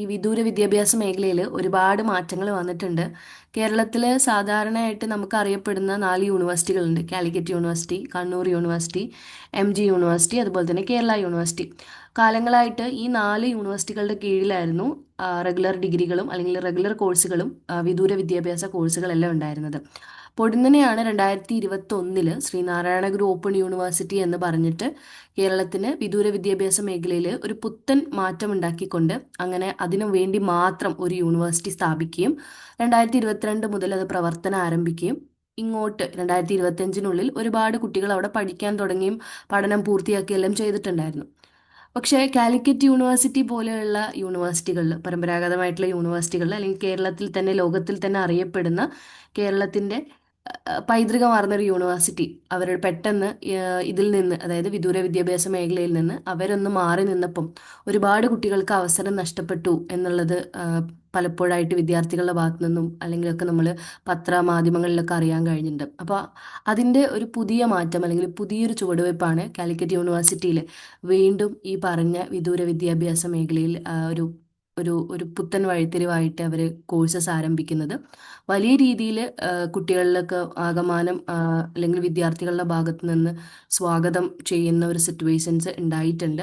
ഈ വിദൂര വിദ്യാഭ്യാസ മേഖലയിൽ ഒരുപാട് മാറ്റങ്ങൾ വന്നിട്ടുണ്ട്. കേരളത്തിൽ സാധാരണയായിട്ട് നമുക്ക് അറിയപ്പെടുന്ന നാല് യൂണിവേഴ്സിറ്റികളുണ്ട്. Calicut university Kannur university M G university അതുപോലെ തന്നെ കേരള യൂണിവേഴ്സിറ്റി. കാലങ്ങളായിട്ട് ഈ നാല് യൂണിവേഴ്സിറ്റികളുടെ കീഴിലായിരുന്നു റെഗുലർ ഡിഗ്രികളും അല്ലെങ്കിൽ റെഗുലർ കോഴ്സുകളും വിദൂര വിദ്യാഭ്യാസ കോഴ്സുകളെല്ലാം ഉണ്ടായിരുന്നത്. പൊടുന്നനെയാണ് രണ്ടായിരത്തി ഇരുപത്തി ഒന്നിൽ ശ്രീനാരായണ ഗുരു ഓപ്പൺ യൂണിവേഴ്സിറ്റി എന്ന് പറഞ്ഞിട്ട് കേരളത്തിന് വിദൂര വിദ്യാഭ്യാസ മേഖലയിൽ ഒരു പുത്തൻ മാറ്റം ഉണ്ടാക്കിക്കൊണ്ട് അങ്ങനെ അതിനു വേണ്ടി മാത്രം ഒരു യൂണിവേഴ്സിറ്റി സ്ഥാപിക്കുകയും രണ്ടായിരത്തി ഇരുപത്തിരണ്ട് മുതൽ അത് പ്രവർത്തനം ആരംഭിക്കുകയും ഇങ്ങോട്ട് രണ്ടായിരത്തി ഇരുപത്തിയഞ്ചിനുള്ളിൽ ഒരുപാട് കുട്ടികൾ അവിടെ പഠിക്കാൻ തുടങ്ങിയും പഠനം പൂർത്തിയാക്കുകയെല്ലാം ചെയ്തിട്ടുണ്ടായിരുന്നു. പക്ഷേ കാലിക്കറ്റ് യൂണിവേഴ്സിറ്റി പോലെയുള്ള യൂണിവേഴ്സിറ്റികളിൽ പരമ്പരാഗതമായിട്ടുള്ള യൂണിവേഴ്സിറ്റികളിൽ അല്ലെങ്കിൽ കേരളത്തിൽ തന്നെ ലോകത്തിൽ തന്നെ അറിയപ്പെടുന്ന കേരളത്തിന്റെ പൈതൃകമാർന്ന ഒരു യൂണിവേഴ്സിറ്റി. അവർ പെട്ടെന്ന് ഇതിൽ നിന്ന് അതായത് വിദൂര വിദ്യാഭ്യാസ മേഖലയിൽ നിന്ന് അവരൊന്ന് മാറി നിന്നപ്പം ഒരുപാട് കുട്ടികൾക്ക് അവസരം നഷ്ടപ്പെട്ടു എന്നുള്ളത് പലപ്പോഴായിട്ട് വിദ്യാർത്ഥികളുടെ ഭാഗത്തു നിന്നും അല്ലെങ്കിലൊക്കെ നമ്മൾ പത്ര മാധ്യമങ്ങളിലൊക്കെ അറിയാൻ കഴിഞ്ഞിട്ടുണ്ട്. അപ്പോൾ അതിന്റെ ഒരു പുതിയ മാറ്റം അല്ലെങ്കിൽ പുതിയൊരു ചുവടുവയ്പ്പാണ് കാലിക്കറ്റ് യൂണിവേഴ്സിറ്റിയിൽ വീണ്ടും ഈ പറഞ്ഞ വിദൂര വിദ്യാഭ്യാസ മേഖലയിൽ ഒരു ഒരു ഒരു പുത്തൻ വഴിത്തിരിവായിട്ട് അവർ കോഴ്സസ് ആരംഭിക്കുന്നത്. വലിയ രീതിയിൽ കുട്ടികളിലൊക്കെ ആകമാനം അല്ലെങ്കിൽ വിദ്യാർത്ഥികളുടെ ഭാഗത്ത് നിന്ന് സ്വാഗതം ചെയ്യുന്ന ഒരു സിറ്റുവേഷൻസ് ഉണ്ടായിട്ടുണ്ട്.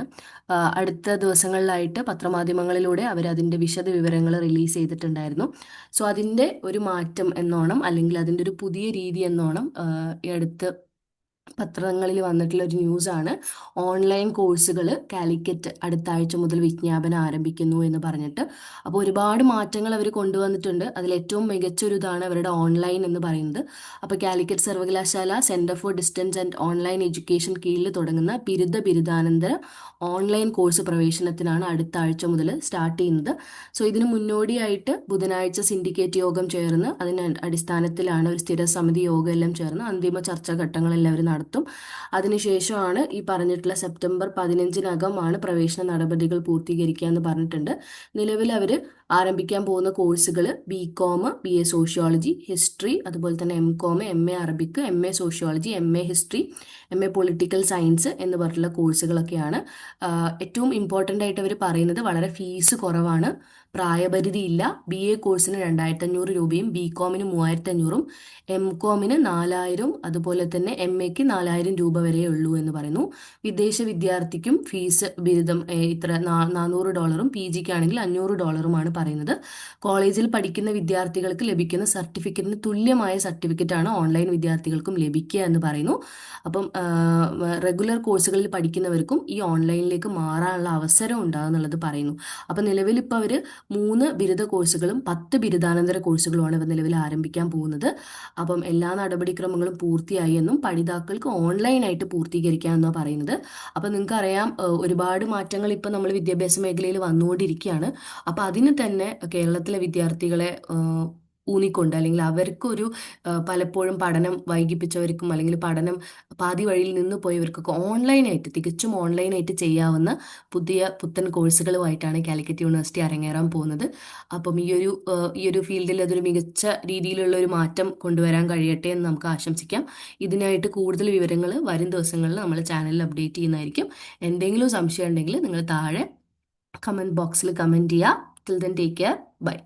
അടുത്ത ദിവസങ്ങളിലായിട്ട് പത്രമാധ്യമങ്ങളിലൂടെ അവർ അതിന്റെ വിശദ വിവരങ്ങൾ റിലീസ് ചെയ്തിട്ടുണ്ടായിരുന്നു. സോ അതിന്റെ ഒരു മാറ്റം എന്നോണം അല്ലെങ്കിൽ അതിന്റെ ഒരു പുതിയ രീതി എന്നോണം അടുത്ത് പത്രങ്ങളിൽ വന്നിട്ടുള്ള ഒരു ന്യൂസാണ്. ഓൺലൈൻ കോഴ്സുകൾ കാലിക്കറ്റ് അടുത്ത ആഴ്ച മുതൽ വിജ്ഞാപനം ആരംഭിക്കുന്നു എന്ന് പറഞ്ഞിട്ട്. അപ്പോൾ ഒരുപാട് മാറ്റങ്ങൾ അവർ കൊണ്ടുവന്നിട്ടുണ്ട്. അതിൽ ഏറ്റവും മികച്ചൊരു ഇതാണ് അവരുടെ ഓൺലൈൻ എന്ന് പറയുന്നത്. അപ്പോൾ കാലിക്കറ്റ് സർവകലാശാല centre for distance and online education കീഴിൽ തുടങ്ങുന്ന ബിരുദ ബിരുദാനന്തര ഓൺലൈൻ കോഴ്സ് പ്രവേശനത്തിനാണ് അടുത്ത ആഴ്ച മുതൽ സ്റ്റാർട്ട് ചെയ്യുന്നത്. സോ ഇതിന് മുന്നോടിയായിട്ട് ബുധനാഴ്ച സിൻഡിക്കേറ്റ് യോഗം ചേർന്ന് അതിന് അടിസ്ഥാനത്തിലാണ് ഒരു സ്ഥിര സമിതി യോഗം എല്ലാം ചേർന്ന് അന്തിമ ചർച്ചാ ഘട്ടങ്ങളെല്ലാം അവർ നടത്തും. അതിനുശേഷമാണ് ഈ പറഞ്ഞിട്ടുള്ള സെപ്റ്റംബർ പതിനഞ്ചിനകമാണ് പ്രവേശന നടപടികൾ പൂർത്തീകരിക്കുക എന്ന് പറഞ്ഞിട്ടുണ്ട്. നിലവിൽ അവർ ആരംഭിക്കാൻ പോകുന്ന കോഴ്സുകൾ B com B A sociology history അതുപോലെ തന്നെ M com M A Arabic M A sociology M A history M A political science എന്ന് പറഞ്ഞിട്ടുള്ള കോഴ്സുകളൊക്കെയാണ്. ഏറ്റവും ഇമ്പോർട്ടന്റ് ആയിട്ട് അവർ പറയുന്നത് വളരെ ഫീസ് കുറവാണ്. പ്രായപരിധി ഇല്ല ബി എ കോഴ്സിന് രണ്ടായിരത്തി അഞ്ഞൂറ് രൂപയും ബി കോമിന് മൂവായിരത്തി അഞ്ഞൂറും എം കോമിന് നാലായിരം അതുപോലെ തന്നെ എം എക്ക് നാലായിരം രൂപ വരെ ഉള്ളൂ എന്ന് പറയുന്നു. വിദേശ വിദ്യാർത്ഥിക്കും ഫീസ് ബിരുദം ഇത്ര നാനൂറ് ഡോളറും പി ജിക്ക് ആണെങ്കിൽ അഞ്ഞൂറ് ഡോളറുമാണ് പറയുന്നത്. കോളേജിൽ പഠിക്കുന്ന വിദ്യാർത്ഥികൾക്ക് ലഭിക്കുന്ന സർട്ടിഫിക്കറ്റിന് തുല്യമായ സർട്ടിഫിക്കറ്റ് ആണ് ഓൺലൈൻ വിദ്യാർത്ഥികൾക്കും ലഭിക്കുക എന്ന് പറയുന്നു. അപ്പം റെഗുലർ കോഴ്സുകളിൽ പഠിക്കുന്നവർക്കും ഈ ഓൺലൈനിലേക്ക് മാറാനുള്ള അവസരം ഉണ്ടാകുന്നുള്ളത് പറയുന്നു. അപ്പം നിലവിൽ ഇപ്പോൾ അവർ മൂന്ന് ബിരുദ കോഴ്സുകളും പത്ത് ബിരുദാനന്തര കോഴ്സുകളുമാണ് ഇവ നിലവിൽ ആരംഭിക്കാൻ പോകുന്നത്. അപ്പം എല്ലാ നടപടിക്രമങ്ങളും പൂർത്തിയായി എന്നും പഠിതാക്കൾക്ക് ഓൺലൈനായിട്ട് പൂർത്തീകരിക്കാമെന്നാണ് പറയുന്നത്. അപ്പം നിങ്ങൾക്കറിയാം ഒരുപാട് മാറ്റങ്ങൾ ഇപ്പം നമ്മൾ വിദ്യാഭ്യാസ മേഖലയിൽ വന്നുകൊണ്ടിരിക്കുകയാണ്. അപ്പം അതിന് തന്നെ കേരളത്തിലെ വിദ്യാർത്ഥികളെ ഊന്നിക്കൊണ്ട് അല്ലെങ്കിൽ അവർക്കൊരു പലപ്പോഴും പഠനം വൈകിപ്പിച്ചവർക്കും അല്ലെങ്കിൽ പഠനം പാതി വഴിയിൽ നിന്ന് പോയവർക്കൊക്കെ ഓൺലൈനായിട്ട് തികച്ചും ഓൺലൈനായിട്ട് ചെയ്യാവുന്ന പുതിയ പുത്തൻ കോഴ്സുകളുമായിട്ടാണ് കാലിക്കറ്റ് യൂണിവേഴ്സിറ്റി അരങ്ങേറാൻ പോകുന്നത്. അപ്പം ഈ ഒരു ഈ ഒരു ഫീൽഡിൽ അതൊരു മികച്ച രീതിയിലുള്ള ഒരു മാറ്റം കൊണ്ടുവരാൻ കഴിയട്ടെ എന്ന് നമുക്ക് ആശംസിക്കാം. ഇതിനായിട്ട് കൂടുതൽ വിവരങ്ങൾ വരും ദിവസങ്ങളിൽ നമ്മൾ ചാനലിൽ അപ്ഡേറ്റ് ചെയ്യുന്നതായിരിക്കും. എന്തെങ്കിലും സംശയം ഉണ്ടെങ്കിൽ നിങ്ങൾ താഴെ കമന്റ് ബോക്സിൽ കമന്റ് ചെയ്യുക. Till then take care bye